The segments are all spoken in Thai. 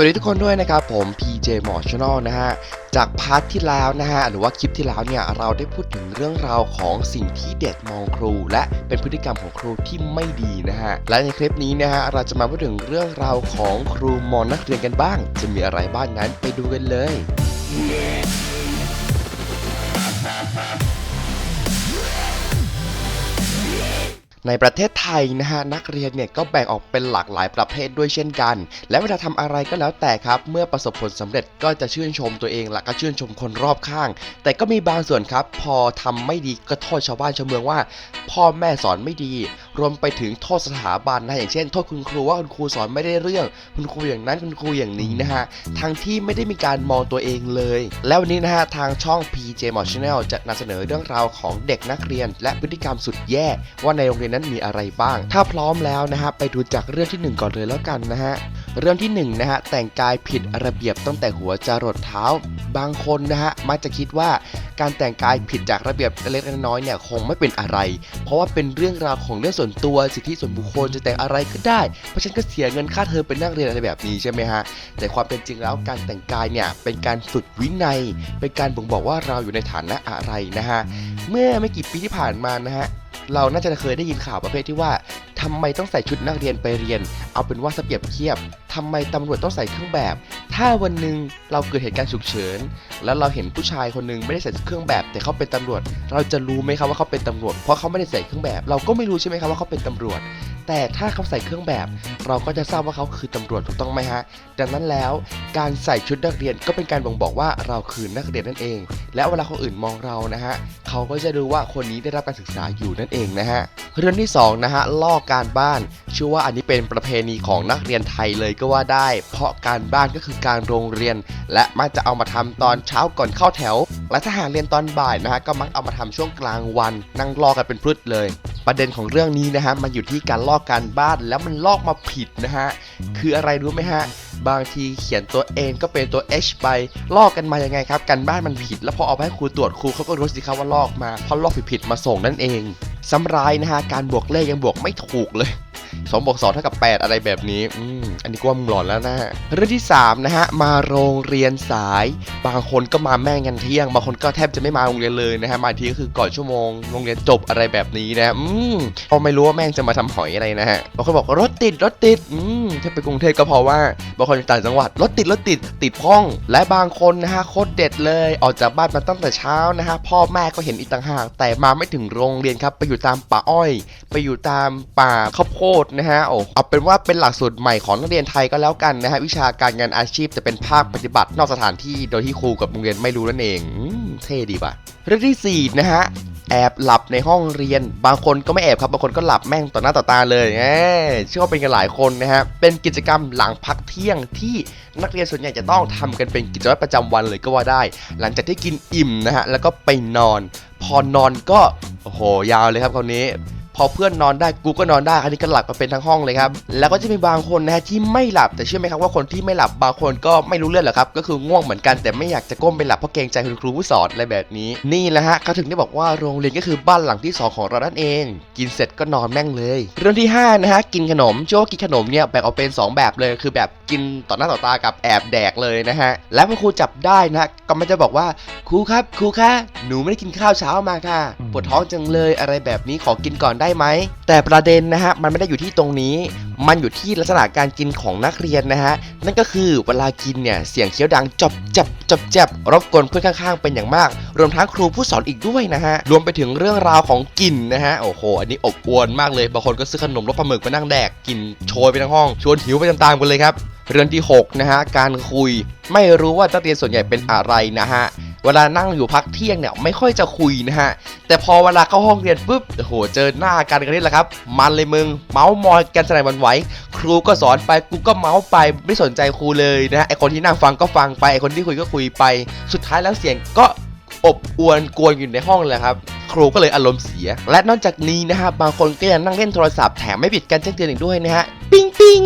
สวัสดีทุกคนด้วยนะครับผม PJ หมอช n น l นะฮะจากพาร์ทที่แล้วนะฮะหรือว่าคลิปที่แล้วเนี่ยเราได้พูดถึงเรื่องราวของสิ่งที่เด็กมองครู และเป็นพฤติกรรมของครูที่ไม่ดีนะฮะและในคลิปนี้นะฮะเราจะมาพูดถึงเรื่องราวของครูมองนักเรียนกันบ้าง จะมีอะไรบ้างนั้นไปดูกันเลย ในประเทศไทยนะฮะนักเรียนเนี่ยก็แบ่งออกเป็นหลากหลายประเภทด้วยเช่นกัน และเวลาทำอะไรก็แล้วแต่ครับ เมื่อประสบผลสำเร็จก็จะชื่นชมตัวเองและก็ชื่นชมคนรอบข้าง แต่ก็มีบางส่วนครับ พอทำไม่ดีก็โทษชาวบ้านชาวเมืองว่า พ่อแม่สอนไม่ดี รวมไปถึงโทษสถาบันนะอย่างเช่นโทษคุณครูว่าคุณครูสอนไม่ได้เรื่อง คุณครูอย่างนั้นคุณครูอย่างนี้นะฮะทั้งที่ไม่ได้มีการมองตัวเองเลย แล้ววันนี้นะฮะทางช่อง PJ m o Channel จะนำเสนอเรื่องราวของเด็กนักเรียน และพฤติกรรมสุดแย่ว่าในโรงเรียนนั้นมีอะไรบ้าง ถ้าพร้อมแล้วนะฮะไปดูจากเรื่องที่หนึ่งก่อนเลยแล้วกันนะฮะเรื่องที่1นงนะฮะแต่งกายผิดระเบียบตั้งแต่หัวจรดเท้า บางคนนะฮะมักจะคิดว่าการแต่งกายผิดจากระเบียบเล็กๆน้อยๆเนี่ยคงไม่เป็นอะไร เพราะว่าเป็นเรื่องราวของเรื่องส่วนตัวสิทธิส่วนบุคคลจะแต่งอะไรก็ได้ เพราะฉันก็เสียเงินค่าเทอมเป็นนักเรียนอะไรแบบนี้ใช่ไหมฮะแต่ความเป็นจริงแล้วการแต่งกายเนี่ยเป็นการฝึกวินัย เป็นการบ่งบอกว่าเราอยู่ในฐานะอะไรนะฮะเมื่อไม่กี่ปีที่ผ่านมานะฮะ เราน่าจะเคยได้ยินข่าวประเภทที่ว่าทำไมต้องใส่ชุดนักเรียนไปเรียน เอาเป็นว่าสเปียบเทียบทำไมตำรวจต้องใส่เครื่องแบบ ถ้าวันหนึ่งเราเกิดเหตุการณ์ฉุกเฉิน แล้วเราเห็นผู้ชายคนหนึงไม่ได้ใส่เครื่องแบบ แต่เขาเป็นตำรวจ เราจะรู้ไหมครับว่าเขาเป็นตำรวจ เพราะเขาไม่ได้ใส่เครื่องแบบ เราก็ไม่รู้ใช่ไหมครับว่าเขาเป็นตำรวจ แต่ถ้าเขาใส่เครื่องแบบ เราก็จะทราบว่าเขาคือตำรวจถูกต้องไหมฮะ ดังนั้นแล้วการใส่ชุดนักเรียนก็เป็นการบ่งบอกว่าเราคือนักเรียนนั่นเอง และเวลาคนอื่นมองเรานะฮะเขาก็จะรู้ว่าคนนี้ได้รับการศึกษาอยู่นั่นเองนะฮะเรื่องที่สองนะฮะลอกการบ้านเชื่อว่าอันนี้เป็นประเพณีของนักเรียนไทยเลยก็ว่าได้ เพราะการบ้านก็คือการโรงเรียน และมักจะเอามาทำตอนเช้าก่อนเข้าแถว และถ้าหากเรียนตอนบ่ายนะฮะก็มักเอามาทำช่วงกลางวัน นั่งลอกกันเป็นพลุดเลยประเด็นของเรื่องนี้นะฮะมันอยู่ที่การลอกการบ้านแล้วมันลอกมาผิดนะฮะคืออะไรรู้ไหมฮะบางทีเขียนตัวเองก็เป็นตัว H ไปลอกกันมายังไงครับกันบ้านมันผิด แล้วพอเอาไปให้ครูตรวจครูเขาก็รู้สิครับว่าลอกมาเพราะลอกผิดๆมาส่งนั่นเองซ้ำร้ายนะฮะการบวกเลขยังบวกไม่ถูกเลย 2บวก2เท่ากับ 8 อะไรแบบนี้อืมอันนี้ก็ว่ามึงหลอนแล้วนะเรื่องที่ 3 นะฮะ มาโรงเรียนสาย บางคนก็มาแม่งกันเที่ยง บางคนก็แทบจะไม่มาโรงเรียนเลยนะฮะ มาทีก็คือก่อนชั่วโมง โรงเรียนจบอะไรแบบนี้นะ อืมพอไม่รู้ว่าแม่งจะมาทำหอยอะไรนะฮะ บางคนบอกรถติดรถติด อืม ถ้าไปกรุงเทพก็เพราะว่าบางคนต่างจังหวัดรถติดรถติดติดพ้อง และบางคนนะฮะโคตรเด็ดเลย ออกจากบ้านมาตั้งแต่เช้านะฮะพ่อแม่ก็เห็นอีกต่างหาก แต่มาไม่ถึงโรงเรียนครับไปอยู่ตามป่าอ้อย ไปอยู่ตามป่าข้าวโพดนะฮะโอ้เอาเป็นว่าเป็นหลักสูตรใหม่ของนักเรียนไทยก็แล้วกันนะฮะวิชาการงานอาชีพจะเป็นภาคปฏิบัตินอกสถานที่โดยที่ครูกับโรงเรียนไม่รู้นั่นเองเท่ดีป่ะเรื่องที่สี่นะฮะ แอบหลับในห้องเรียน บางคนก็ไม่แอบครับบางคนก็หลับแม่งต่อหน้าต่อตาเลยแหมเชื่อว่าเป็นกันหลายคนนะฮะเป็นกิจกรรมหลังพักเที่ยงที่นักเรียนส่วนใหญ่จะต้องทำกันเป็นกิจวัตรประจำวันเลยก็ว่าได้ หลังจากที่กินอิ่มนะฮะแล้วก็ไปนอน พอนอนก็โอ้โหยาวเลยครับคราวนี้ พอเพื่อนนอนได้กูก็นอนได้อันนี้ก็หลับมาเป็นทั้งห้องเลยครับแล้วก็จะมีบางคนนะฮะที่ไม่หลับแต่เชื่อไหมครับว่าคนที่ไม่หลับบางคนก็ไม่รู้เรื่องหรอกครับก็คือง่วงเหมือนกันแต่ไม่อยากจะก้มไปหลับเพราะเกรงใจคุณครูผู้สอนอะไรแบบนี้ นี่แหละฮะเขาถึงได้บอกว่าโรงเรียนก็คือบ้านหลังที่สองของเรานั่นเอง กินเสร็จก็นอนแม่งเลย เรื่องที่ห้านะฮะกินขนมเชื่อว่ากินขนมเนี่ยแบ่งออกเป็นสองแบบเลยคือแบบกินต่อหน้าต่อตากับแอบแดกเลยนะฮะแล้วพอครูจับได้นะฮะก็ไม่จะบอกว่า ครูครับครูคะหนูไม่ได้กินข้าวเช้ามาค่ะปวดท้องจังเลยอะไรแบบนี้ขอกินก่อนได้ไหมแต่ประเด็นนะฮะมันไม่ได้อยู่ที่ตรงนี้ มันอยู่ที่ลักษณะการกินของนักเรียนนะฮะนั่นก็คือเวลากินเนี่ยเสียงเคี้ยวดังจบจับจบจับรบกวนเพื่อนข้างๆเป็นอย่างมาก รวมทั้งครูผู้สอนอีกด้วยนะฮะรวมไปถึงเรื่องราวของกลิ่นนะฮะโอ้โหอันนี้อบอวลมากเลยบางคนก็ซื้อขนมรสปลาหมึกมานั่งแดกกลิ่นโชยไปทั้งห้อง ชวนหิวไปตามๆกันเลยครับเรื่องที่หกนะฮะการคุย ไม่รู้ว่านักเรียนส่วนใหญ่เป็นอะไรนะฮะ เวลานั่งอยู่พักเที่ยงเนี่ยไม่ค่อยจะคุยนะฮะ แต่พอเวลาเข้าห้องเรียนปุ๊บโอ้โหเจอหน้ากันกันนี่แหละครับ มันเลยมึงเมาส์มอยกันสนั่นวันไหวครูก็สอนไปกูก็เมาส์ไปไม่สนใจครูเลยนะไอคนที่นั่งฟังก็ฟังไปไอคนที่คุยก็คุยไป สุดท้ายแล้วเสียงก็อบอวนกวนอยู่ในห้องเลยครับครูก็เลยอารมณ์เสีย และนอกจากนี้นะฮะบางคนก็ยังนั่งเล่นโทรศัพท์แถมไม่ปิดการแจ้งเตือนอีกด้วยนะฮะ ปิ้งปิ้ง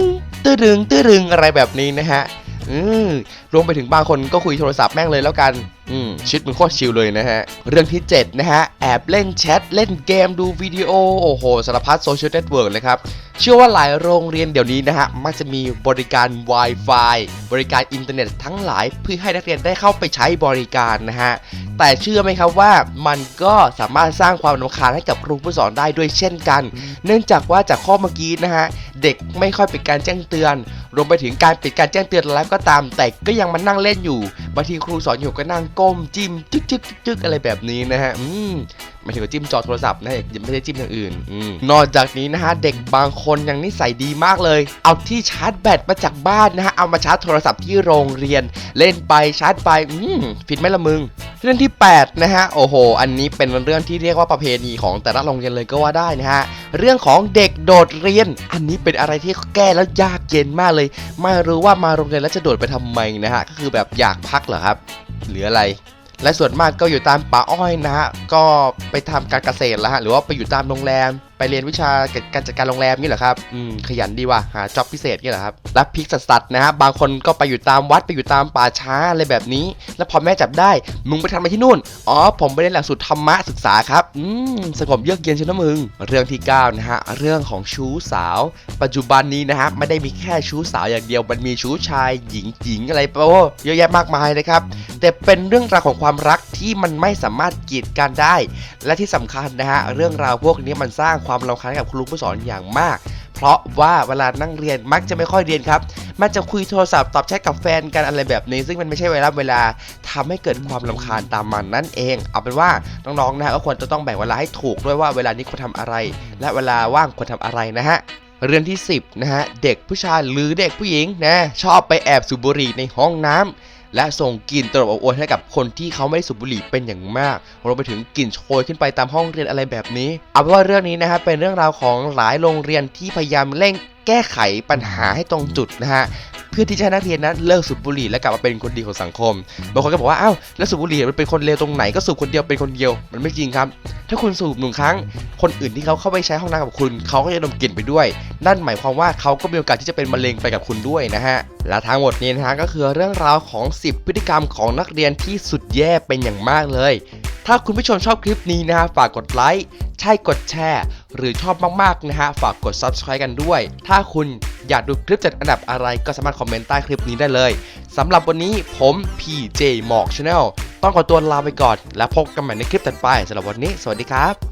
ตื้อดึงตื้อดึงอะไรแบบนี้นะฮะ อืมรวมไปถึงบางคนก็คุยโทรศัพท์แม่งเลยแล้วกัน อืมชีวิตมึงโคตรชิลเลยนะฮะ เรื่องที่ 7 นะฮะ แอบเล่นแชท เล่นเกมดูวิดีโอ โอ้โห สารพัดโซเชียลเน็ตเวิร์กเลยครับ เชื่อว่าหลายโรงเรียนเดี๋ยวนี้นะฮะ มักจะมีบริการ Wi-Fi บริการอินเทอร์เน็ตทั้งหลายเพื่อให้นักเรียนได้เข้าไปใช้บริการนะฮะ แต่เชื่อไหมครับว่ามันก็สามารถสร้างความรำคาญให้กับครูผู้สอนได้ด้วยเช่นกัน เนื่องจากว่าจากข้อเมื่อกี้นะฮะเด็กไม่ค่อยเปิดการแจ้งเตือน รวมไปถึงการปิดการแจ้งเตือนแล้วก็ตาม แต่ก็ยังมานั่งเล่นอยู่บางทีครูสอนอยู่ก็นั่งก้มจิ้มจึ๊กจึ๊กจึ๊กจึ๊กอะไรแบบนี้นะฮะอืมหมายถึงว่าจิ้มจอโทรศัพท์นะยังไม่ได้จิ้มอย่างอื่นอนอกจากนี้นะฮะเด็กบางคนยังนิสัยดีมากเลย เอาที่ชาร์จแบตมาจากบ้านนะฮะเอามาชาร์จโทรศัพท์ที่โรงเรียน เล่นไปชาร์จไปอืมผิดไหมละมึง เรื่องที่8นะฮะโอ้โห อันนี้เป็นเรื่องที่เรียกว่าประเพณีของแต่ละโรงเรียนเลยก็ว่าได้นะฮะเรื่องของเด็กโดดเรียน อันนี้เป็นอะไรที่แก้แล้วยากเย็นมากเลย ไม่รู้ว่ามาโรงเรียนแล้วจะโดดไปทำไมนะฮะก็คือแบบอยากพักเหรอครับหรืออะไร และส่วนมากก็อยู่ตามป่าอ้อยนะฮะก็ไปทำการเกษตรแล้วฮะหรือว่าไปอยู่ตามโรงแรม ไปเรียนวิชาการจัดการโรงแรมนี่เหรอครับอืมขยันดีว่ะหาจ็อบพิเศษนี่เหรอครับและพิกสัตว์นะฮะบางคนก็ไปอยู่ตามวัดไปอยู่ตามป่าช้าอะไรแบบนี้ แล้วพอแม่จับได้มึงไปทำอะไรที่นู่นอ๋อผมไปเรียนหลักสูตรธรรมะศึกษาครับอืมสงบเยือกเย็นใช่ไหมมึง เรื่องที่9นะฮะเรื่องของชู้สาว ปัจจุบันนี้นะฮะไม่ได้มีแค่ชู้สาวอย่างเดียวมันมีชู้ชายหญิงหญิงอะไรโอ้เยอะแยะมากมายเลยครับแต่เป็นเรื่องราวของความรักที่มันไม่สามารถกีดกันได้ และที่สำคัญนะฮะเรื่องราวพวกนี้มันสร้างความความรำคาญกับครูผู้สอนอย่างมาก เพราะว่าเวลานั่งเรียนมักจะไม่ค่อยเรียนครับ มันจะคุยโทรศัพท์ตอบแชทกับแฟนกันอะไรแบบนี้ ซึ่งมันไม่ใช่เวลาเวลาทำให้เกิดความลำคาญตามมันนั่นเอง เอาเป็นว่าน้องๆนะฮะก็ควรจะต้องแบ่งเวลาให้ถูกด้วยว่าเวลานี้ควรทำอะไร และเวลาว่างควรทำอะไรนะฮะเรื่องที่ 10 นะฮะ เด็กผู้ชายหรือเด็กผู้หญิงนะชอบไปแอบสูบบุหรี่ในห้องน้ำ และส่งกลิ่นตลบอบอวนให้กับคนที่เขาไม่ได้สูบบุหรี่เป็นอย่างมากรวมไปถึงกลิ่นโชยขึ้นไปตามห้องเรียนอะไรแบบนี้ เอาเป็นว่าเรื่องนี้นะครับเป็นเรื่องราวของหลายโรงเรียนที่พยายามเร่งแก้ไขปัญหาให้ตรงจุดนะฮะ เพื่อที่จะให้นักเรียนนั้นเลิกสูบบุหรี่และกลับมาเป็นคนดีของสังคมบางคนก็บอกว่าอ้าวแล้วสูบบุหรี่มันเป็นคนเลวตรงไหนก็สูบคนเดียวเป็นคนเดียว มันไม่จริงครับ ถ้าคุณสูบหนึ่งครั้ง คนอื่นที่เขาเข้าไปใช้ห้องน้ำกับคุณเขาก็จะดมกลิ่นไปด้วย นั่นหมายความว่าเขาก็มีโอกาสที่จะเป็นมะเร็งไปกับคุณด้วยนะฮะและทั้งหมดนี้นะฮะก็คือเรื่องราวของ 10 พฤติกรรมของนักเรียนที่สุดแย่เป็นอย่างมากเลย ถ้าคุณผู้ชมชอบคลิปนี้นะฮะฝากกดไลค์ใช่กดแชร์ หรือชอบมากๆนะฮะฝากกด subscribe กันด้วย ถ้าคุณ อยากดูคลิปจัดอันดับอะไรก็สามารถคอมเมนต์ใต้คลิปนี้ได้เลยสำหรับวันนี้ผม PJ หมอก Channel ต้องขอตัวลาไปก่อน แล้วพบกันใหม่ในคลิปต่อไปสำหรับวันนี้ สวัสดีครับ